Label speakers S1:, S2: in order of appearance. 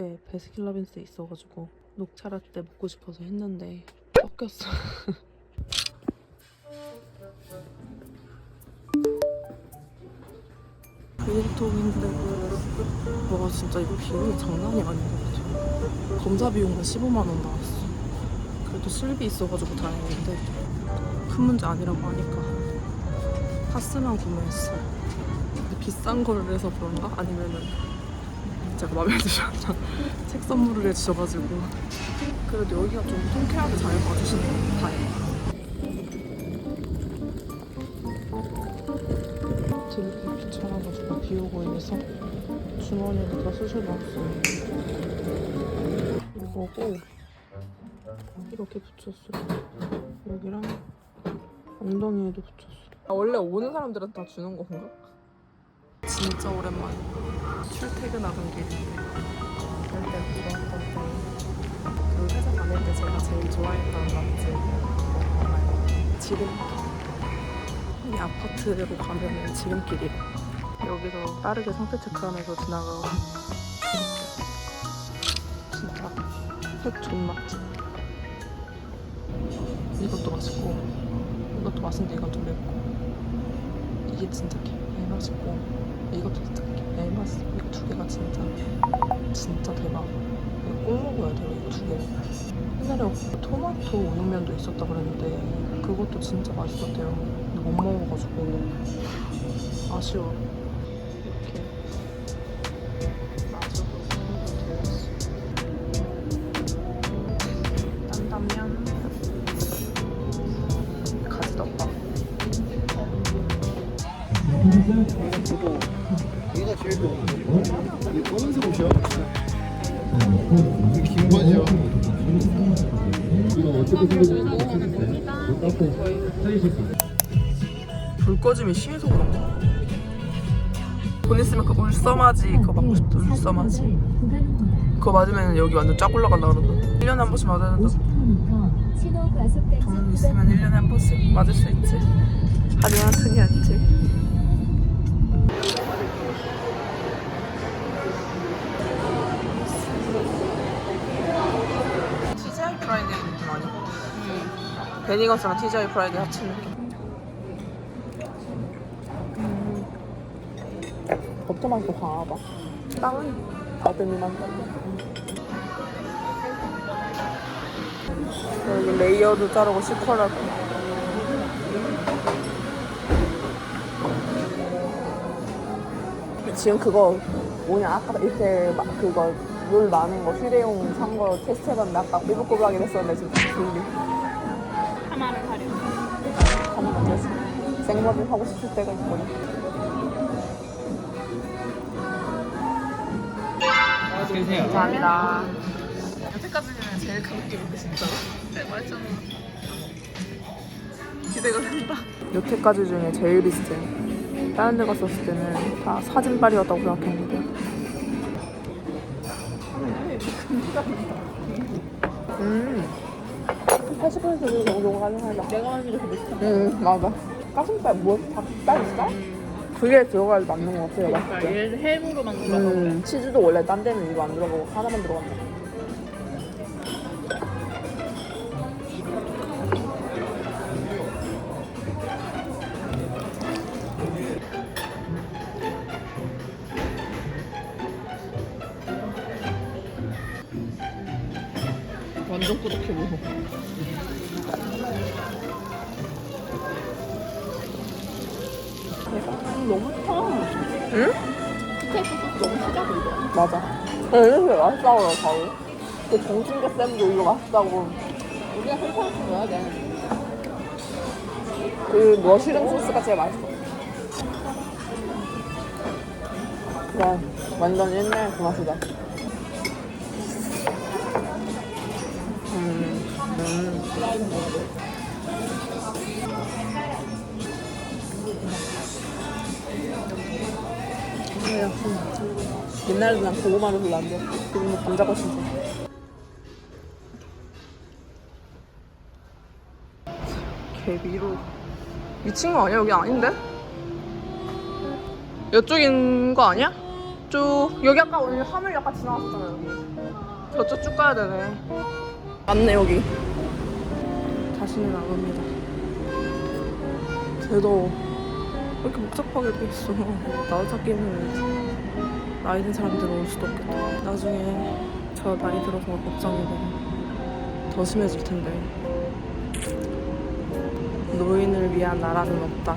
S1: 집에 베스킨라빈스 있어가지고 녹차 라떼 먹고 싶어서 했는데 섞였어. 비행통인데 와 진짜 이거 비용이 장난이 아닌 것 같아. 검사 비용만 15만 원 나왔어. 그래도 실비 있어가지고 다행인데 큰 문제 아니라고 하니까 파스만 구매했어. 근데 비싼 걸 해서 그런가? 아니면은 제가 마음에 드셨나? 책 선물을 해주셔가지고 그래도 여기가 좀 통쾌하게 잘 봐주시는 게 다행이에요. 들기 귀찮아가지고 비 오고 이래서 주머니에다 넣었어요. 이거고 이렇게 붙였어요. 여기랑 엉덩이에도 붙였어. 아, 원래 오는 사람들은 다 주는 건가? 진짜 오랜만에 출퇴근하던 길인데. 그럴 때 들어왔던 때그 회사 다닐 때 제가 제일 좋아했던 맛집 지름 이 아파트로 가면은 지름길이 여기서 빠르게 상태 체크하면서 지나가고. 진짜 핵존 맛집. 이것도 맛있고 이것도 맛있는데 이건 좀 맵고. 이게 진짜 개 맛있고 이것도 진짜 개 맛있어 이거 두 개가 진짜 진짜 대박. 이거 꼭 먹어야 돼요 이거 두 개. 옛날에 토마토 우육면도 있었다 그랬는데 그것도 진짜 맛있었대요. 근데 못 먹어가지고 아쉬워 이
S2: 검은색 옷이야. 이게 긴 바지야. 이거 어떻게
S1: 불 꺼짐이 심해서 그런가? 돈 있으면 그 울서마지 그거 맞고 싶다 울서마지 그거 맞으면 여기 완전 쫙 올라간다 그러던데. 1년에 한 번씩 맞아야 된다 돈 있으면 1년에 한 번씩 맞을 수 있지. 하지만 돈이 아니지 베니건스랑 TGI 프라이데이 합친 느낌. 어쩌 맛이 강하다. 빵은? 아드님한 여기 레이어드 자르고 시컬하고. 지금 그거 뭐냐 아까 이렇게 막 그거 물 많은 거 휴대용 산 거 테스트 해봤는데 아까 꼬불꼬불하긴 했었는데 지금 졸리
S3: 하나를 하려.
S1: 가면 안 되지 생머리 하고 싶을 때가 있거든 감사합니다. 여태까지는 제일 가볍게 먹고 진짜로. 대박이잖아. 기대가 된다. 여태까지 중에 제일 비슷해. 다른 데 갔었을 때는 다 사진빨이었다고 생각했는데. 음. 80% 정도 가능하다.
S3: 내가 하는 게 더 비슷해.
S1: 응, 맞아. 가슴살, 뭐, 닭다리살? 그게 들어가야 맞는 것 같아요.
S3: 그러니까
S1: 맛있게.
S3: 얘를 햄으로 만들어서
S1: 음, 치즈도 원래 딴 데는 이거 안 들어가고 하나만 들어간다. 완전 꾸덕해 보여.
S3: 음, 너무 좋다.
S1: 응?
S3: 스테이크 소스 너무 이거.
S1: 맞아. 야, 이렇게 맛있다고 그래, 바로. 그 정신계 쌤도 이거 맛있다고.
S3: 우리가 설탕을 넣어야 돼.
S1: 그 머쉬룸 소스가 제일 맛있어. 그래, 완전 옛날 그 맛이다. 옛날에는 난 고구마를 별로 안 좋아. 지금은 감자가 진짜. 개미로 미친 거 아니야? 여기 아닌데? 이쪽인 거 아니야? 쭉 여기 아까 우리 하늘 약간 지나갔잖아 여기. 저쪽 쭉 가야 되네. 맞네 여기. 다시는 안 옵니다. 쟤도 왜 이렇게 복잡하게 돼 있어? 나도 찾기는 나이 든 사람들은 올 수도 없겠다. 나중에 저 나이 들어서 걱정이 되더 심해질 텐데. 노인을 위한 나라는 없다.